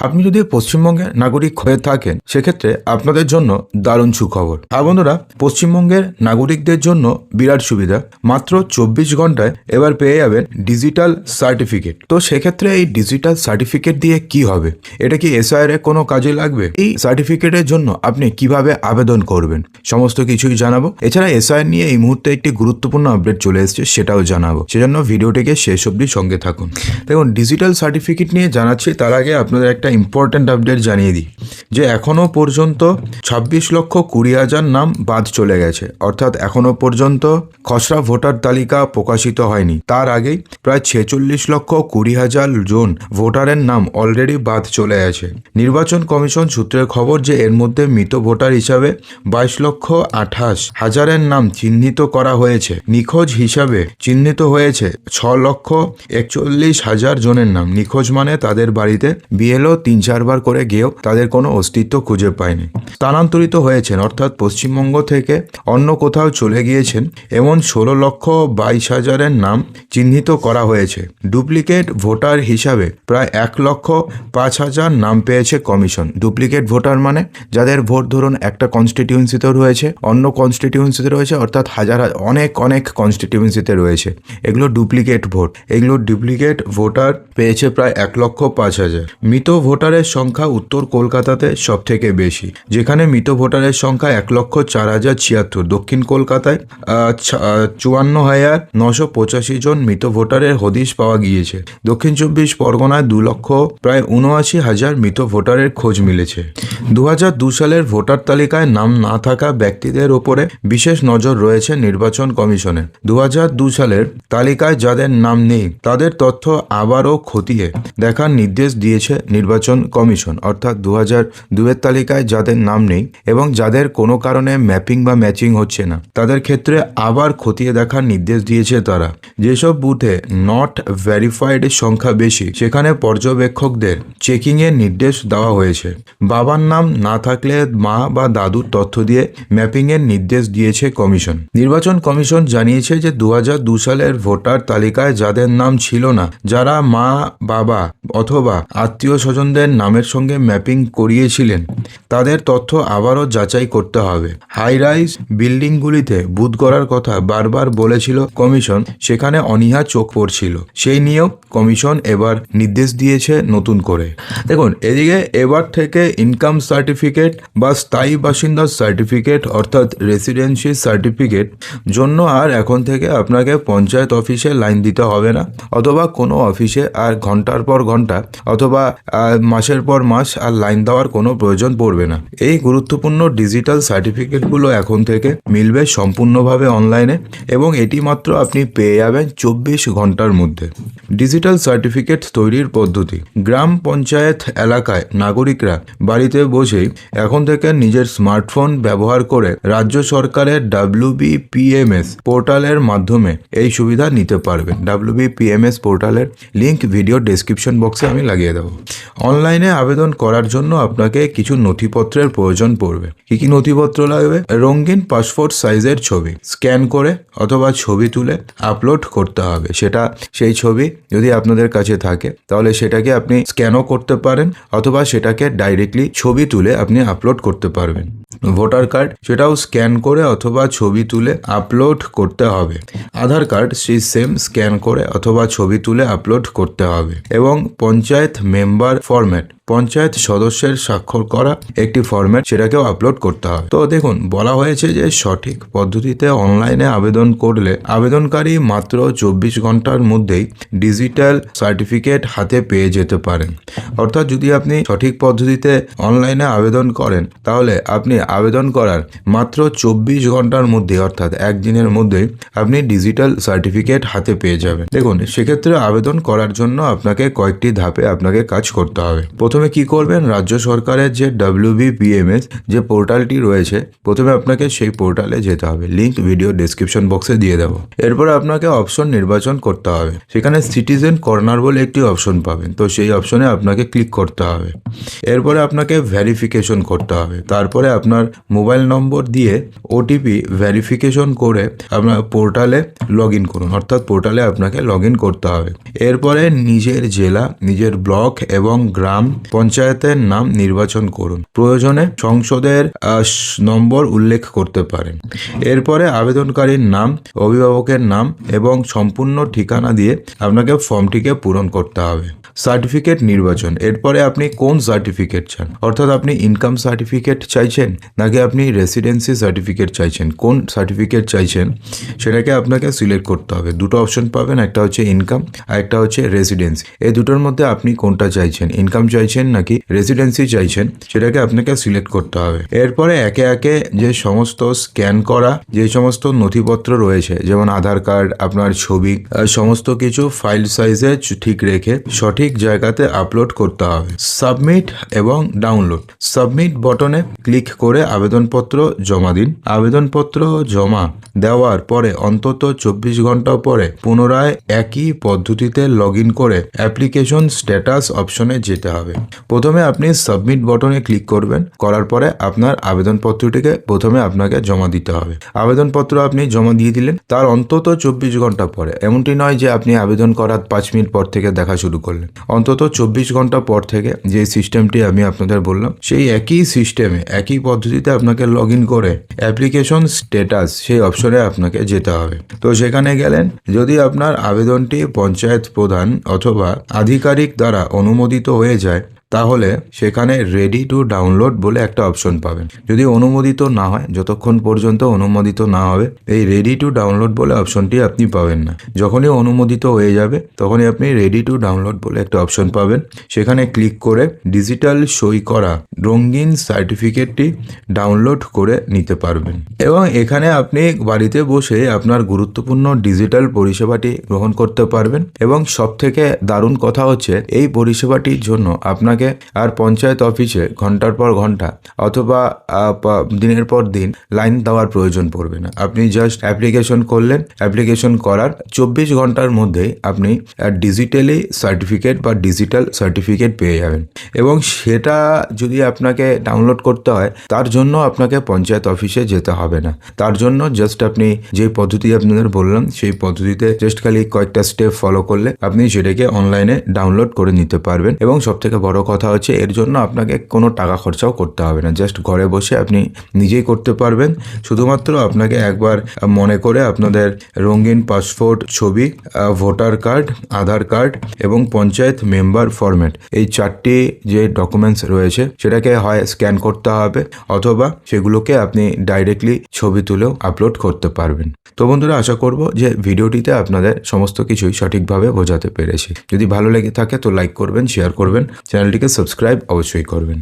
আপনি যদি পশ্চিমবঙ্গের নাগরিক হয়ে থাকেন, সেক্ষেত্রে আপনাদের জন্য দারুণ সুখবর। হ্যাঁ বন্ধুরা, পশ্চিমবঙ্গের নাগরিকদের জন্য বিরাট সুবিধা। মাত্র চব্বিশ ঘন্টায় এবার পেয়ে যাবেন ডিজিটাল সার্টিফিকেট। তো সেক্ষেত্রে এই ডিজিটাল সার্টিফিকেট দিয়ে কি হবে? এটা কি এসআইআর এর কোনো কাজে লাগবে? এই সার্টিফিকেটের জন্য আপনি কীভাবে আবেদন করবেন? সমস্ত কিছুই জানাব। এছাড়া এসআইআর নিয়ে এই মুহূর্তে একটি গুরুত্বপূর্ণ আপডেট চলে এসেছে, সেটাও জানাব। সেজন্য ভিডিওটিকে শেষ অবধি সঙ্গে থাকুন। দেখুন, ডিজিটাল সার্টিফিকেট নিয়ে জানাচ্ছি, তার আগে আপনাদের একটা ইম্পর্ট্যান্ট আপডেট জানিয়ে দিই, যে এখনও পর্যন্ত ছাব্বিশ লক্ষ কুড়ি হাজার নাম বাদ চলে গেছে। অর্থাৎ এখনও পর্যন্ত খসড়া ভোটার তালিকা প্রকাশিত হয়নি। তার আগেই প্রায় ছেচল্লিশ লক্ষ কুড়ি হাজার জন ভোটারের নাম অলরেডি বাদ চলে গেছে। নির্বাচন কমিশন সূত্রের খবর যে এর মধ্যে মৃত ভোটার হিসাবে বাইশ লক্ষ আঠাশ হাজারের নাম চিহ্নিত করা হয়েছে। নিখোঁজ হিসাবে চিহ্নিত হয়েছে ছ লক্ষ একচল্লিশ হাজার জনের নাম। নিখোঁজ মানে তাদের বাড়িতে বিএলও তিন চারবার করে গিয়েও তাদের কোনো অস্তিত্ব খুঁজে পায়নি। স্থানান্তরিত হয়েছেন, অর্থাৎ পশ্চিমবঙ্গ থেকে অন্য কোথাও চলে গিয়েছেন, এমন ষোলো লক্ষ বাইশ হাজারের নাম চিহ্নিত করা হয়েছে। ডুপ্লিকেট ভোটার হিসাবে প্রায় এক লক্ষ পাঁচ হাজার নাম পেয়েছে কমিশন। ডুপ্লিকেট ভোটার মানে যাদের ভোট ধরুন একটা কনস্টিটিউয়েন্সিতে রয়েছে, অন্য কনস্টিটিউয়েন্সিতে রয়েছে, অর্থাৎ হাজার, অনেক অনেক কনস্টিটিউয়েন্সিতে রয়েছে। এগুলো ডুপ্লিকেট ভোট। এগুলো ডুপ্লিকেট ভোটার পেয়েছে প্রায় এক লক্ষ পাঁচ হাজার। মৃত ভোটারের সংখ্যা উত্তর কলকাতাতে সব থেকে বেশি, যেখানে মৃত ভোটারের সংখ্যা এক লক্ষ চার হাজার ছিয়াত্তর, দক্ষিণ কলকাতায় চুয়ান্ন হাজার নশো পঁচাশি জন মৃত ভোটারের হদিশ পাওয়া গিয়েছে। দক্ষিণ চব্বিশ পরগনায় দু লক্ষ প্রায় উনআশি হাজার মৃত ভোটারের খোঁজ মিলেছে। দু হাজার দু সালের ভোটার তালিকায় নাম না থাকা ব্যক্তিদের ওপরে বিশেষ নজর রয়েছে নির্বাচন কমিশনের দু হাজার দু সালের তালিকায় যাদের নাম নেই, তাদের তথ্য আবারও খতিয়ে দেখার নির্দেশ দিয়েছে নির্বাচন কমিশন, অর্থাৎ দু হাজার দুয়ের তালিকায় যাদের নাম নেই এবং যাদের কোনো কারণে ম্যাপিং বা ম্যাচিং হচ্ছে না, তাদের ক্ষেত্রে আবার খতিয়ে দেখার নির্দেশ দিয়েছে তারা। যেসব বুথে নট ভেরিফাইড সংখ্যা বেশি, সেখানে পর্যবেক্ষকদের চেকিং এর নির্দেশ দেওয়া হয়েছে। বাবার নাম না থাকলে মা বা দাদুর তথ্য দিয়ে ম্যাপিং এর নির্দেশ দিয়েছে কমিশন। নির্বাচন কমিশন জানিয়েছে যে দু সালের ভোটার তালিকায় যাদের নাম ছিল না, যারা মা, বাবা অথবা আত্মীয় স্বজনদের নামের সঙ্গে ম্যাপিং করিয়েছিলেন। তাদের তথ্য আবারও যাচাই করতে হবে। হাই রাইজ বিল্ডিংগুলিতে বুথ করার কথা বারবার বলেছিল কমিশন, সেখানে অনীহা চোখ পড়ছিল। সেই নিয়েও কমিশন এবার নির্দেশ দিয়েছে নতুন করে। দেখুন, এদিকে এবার থেকে ইনকাম সার্টিফিকেট বা স্থায়ী বাসিন্দার সার্টিফিকেট অর্থাৎ রেসিডেন্সি সার্টিফিকেট জন্য আর এখন থেকে আপনাকে পঞ্চায়েত অফিসে লাইন দিতে হবে না। অথবা কোনো অফিসে আর ঘণ্টার পর ঘণ্টা, অথবা মাসের পর মাস আর লাইন দেওয়ার কোনো প্রয়োজন পড়বে না। এই গুরুত্বপূর্ণ ডিজিটাল সার্টিফিকেটগুলো এখন থেকে মিলবে সম্পূর্ণভাবে অনলাইনে এবং এটি মাত্র আপনি পেয়ে যাবেন চব্বিশ ঘণ্টার মধ্যে। ডিজিটাল সার্টিফিকেট তৈরির পদ্ধতি। গ্রাম পঞ্চায়েত এলাকায় নাগরিকরা বাড়িতে বসেই এখন থেকে নিজের স্মার্টফোন ব্যবহার করে রাজ্য সরকারের ডাব্লিউবিপিএমএস পোর্টালের মাধ্যমে এই সুবিধা নিতে পারবেন। ডাব্লিউবিপিএমএস পোর্টালের লিঙ্ক ভিডিও ডেসক্রিপশন বক্সে আমি লাগিয়ে দেবো। অনলাইনে আবেদন করার জন্য আপনাকে কিছু নথিপত্রের প্রয়োজন পড়বে। কি কি নথিপত্র লাগবে? রঙিন পাসপোর্ট সাইজের ছবি। স্ক্যান করে অথবা ছবি তুলে আপলোড করতে হবে। সেটা, সেই ছবি যদি আপনাদের কাছে থাকে, তাহলে সেটাকে আপনি স্ক্যানও করতে পারেন অথবা সেটাকে ডাইরেক্টলি ছবি তুলে আপনি আপলোড করতে পারবেন। ভোটার কার্ড সেটাও স্ক্যান করে অথবা ছবি তুলে আপলোড করতে হবে। আধার কার্ড সেই সেম স্ক্যান করে অথবা ছবি তুলে আপলোড করতে হবে। এবং পঞ্চায়েত মেম্বার ফরম্যাট পঞ্চায়েত সদস্যের স্বাক্ষর করা একটি ফরম্যাট সেটাকেও আপলোড করতে হবে তো দেখুন, বলা হয়েছে যে সঠিক পদ্ধতিতে অনলাইনে আবেদন করলে আবেদনকারী মাত্র চব্বিশ ঘণ্টার মধ্যেই ডিজিটাল সার্টিফিকেট হাতে পেয়ে যেতে পারেন। অর্থাৎ যদি আপনি সঠিক পদ্ধতিতে অনলাইনে আবেদন করেন, তাহলে আপনি আবেদন করার মাত্র চব্বিশ ঘণ্টার মধ্যে অর্থাৎ একদিনের মধ্যেই আপনি ডিজিটাল সার্টিফিকেট হাতে পেয়ে যাবেন। দেখুন, সেক্ষেত্রে আবেদন করার জন্য আপনাকে কয়েকটি ধাপে আপনাকে কাজ করতে হবে। প্রথমে কি করবেন? রাজ্য সরকারের যে ডাব্লিউবিপিএমএস যে পোর্টালটি রয়েছে, প্রথমে আপনাকে সেই পোর্টালে যেতে হবে। লিঙ্ক ভিডিও ডেসক্রিপশন বক্সে দিয়ে দেবো। এরপরে আপনাকে অপশন নির্বাচন করতে হবে। সেখানে সিটিজেন কর্নার বলে একটি অপশন পাবেন। তো সেই অপশনে আপনাকে ক্লিক করতে হবে। এরপরে আপনাকে ভেরিফিকেশন করতে হবে। তারপরে আপনার মোবাইল নম্বর দিয়ে ওটিপি ভেরিফিকেশন করে আপনার পোর্টালে লগ ইন করুন। অর্থাৎ পোর্টালে আপনাকে লগ ইন করতে হবে। এরপরে নিজের জেলা, নিজের ব্লক এবং গ্রাম পঞ্চায়েতের নাম নির্বাচন করুন। প্রয়োজনে সংসদের নম্বর উল্লেখ করতে পারেন। এরপরে আবেদনকারীর নাম, অভিভাবকের নাম এবং সম্পূর্ণ ঠিকানা দিয়ে আপনাকে ফর্মটিকে পূরণ করতে হবে। সার্টিফিকেট নির্বাচন। এরপরে আপনি কোন সার্টিফিকেট চান? অর্থাৎ আপনি ইনকাম সার্টিফিকেট চাইছেন নাকি আপনি রেসিডেন্সি সার্টিফিকেট চাইছেন? কোন সার্টিফিকেট চাইছেন? সেটাকে আপনাকে সিলেক্ট করতে হবে। দুটো অপশন পাবেন, একটা হচ্ছে ইনকাম আর একটা হচ্ছে রেসিডেন্সি এই দুটোর মধ্যে আপনি কোনটা চাইছেন? ইনকাম চাইছেন নাকি রেসিডেন্সি চাইছেন? সেটাকে আপনাকে সিলেক্ট করতে হবে। এরপরে একে একে যে সমস্ত স্ক্যান করা, যে সমস্ত নথিপত্র রয়েছে, যেমন আধার কার্ড আপনার ছবি সমস্ত কিছু ফাইল সাইজে ঠিক রেখে সঠিক জায়গাতে আপলোড করতে হবে। সাবমিট এবং ডাউনলোড সাবমিট বটনে ক্লিক করে আবেদনপত্র জমা দিন। আবেদনপত্র জমা দেওয়ার পরে অন্তত চব্বিশ ঘণ্টা পরে পুনরায় একই পদ্ধতিতে লগ করে অ্যাপ্লিকেশন স্ট্যাটাস অপশনে যেতে হবে। প্রথমে আপনি সাবমিট বটনে ক্লিক করবেন। করার পরে আপনার আবেদনপত্রটিকে প্রথমে আপনাকে জমা দিতে হবে। আবেদনপত্র আপনি জমা দিয়ে দিলেন। তার অন্তত চব্বিশ ঘণ্টা পরে। এমনটি নয় যে আপনি আবেদন করার পাঁচ মিনিট পর থেকে দেখা শুরু করলেন। অন্তত চব্বিশ ঘণ্টা পর থেকে যে সিস্টেমটি আমি আপনাদের বললাম, সেই একই সিস্টেমে একই পদ্ধতিতে আপনাকে লগ ইন করে অ্যাপ্লিকেশন স্ট্যাটাস সেই অপশনে আপনাকে যেতে হবে। তো সেখানে গেলেন, যদি আপনার আবেদনটি পঞ্চায়েত প্রধান অথবা আধিকারিক দ্বারা অনুমোদিত হয়ে যায় তাহলে সেখানে রেডি টু ডাউনলোড বলে একটা অপশন পাবেন। যদি অনুমোদিত না হয়, যতক্ষণ পর্যন্ত অনুমোদিত না হবে, এই রেডি টু ডাউনলোড বলে অপশনটি আপনি পাবেন না। যখনই অনুমোদিত হয়ে যাবে, তখনই আপনি রেডি টু ডাউনলোড বলে একটা অপশন পাবেন। সেখানে ক্লিক করে ডিজিটাল সই করা রঙিন সার্টিফিকেটটি ডাউনলোড করে নিতে পারবেন। এবং এখানে আপনি বাড়িতে বসে আপনার গুরুত্বপূর্ণ ডিজিটাল পরিষেবাটি গ্রহণ করতে পারবেন। এবং সব থেকে দারুণ কথা হচ্ছে, এই পরিষেবাটির জন্য আপনাকে আর পঞ্চায়েত অফিসে ঘণ্টার পর ঘণ্টা অথবা দিনের পর দিন লাইন দেওয়ার প্রয়োজন পড়বে না। আপনি জাস্ট অ্যাপ্লিকেশন করলেন অ্যাপ্লিকেশন করার চব্বিশ ঘণ্টার মধ্যেই আপনি ডিজিটালি সার্টিফিকেট বা ডিজিটাল সার্টিফিকেট পেয়ে যাবেন। এবং সেটা যদি আপনাকে ডাউনলোড করতে হয়, তার জন্য আপনাকে পঞ্চায়েত অফিসে যেতে হবে না। তার জন্য জাস্ট আপনি যে পদ্ধতি আপনাদের বললাম, সেই পদ্ধতিতে জাস্ট খালি কয়েকটা স্টেপ ফলো করলে আপনি সেটাকে অনলাইনে ডাউনলোড করে নিতে পারবেন এবং সব থেকে বড় কথা হচ্ছে, এর জন্য আপনাকে কোনো টাকা খরচাও করতে হবে না। জাস্ট ঘরে বসে আপনি নিজেই করতে পারবেন। শুধুমাত্র আপনাকে একবার মনে করে আপনাদের রঙিন পাসপোর্ট ছবি ভোটার কার্ড, আধার কার্ড এবং পঞ্চায়েত মেম্বার ফরম্যাট এই চারটি যে ডকুমেন্টস রয়েছে, সেটাকে হয় স্ক্যান করতে হবে অথবা সেগুলোকে আপনি ডাইরেক্টলি ছবি তুলেও আপলোড করতে পারবেন। তো বন্ধুরা, আশা করব যে ভিডিওটিতে আপনাদের সমস্ত কিছুই সঠিকভাবে বোঝাতে পেরেছি। যদি ভালো লেগে থাকে তো লাইক করবেন, শেয়ার করবেন। চ্যানেলটিকে সাবস্ক্রাইব অবশ্যই করবেন।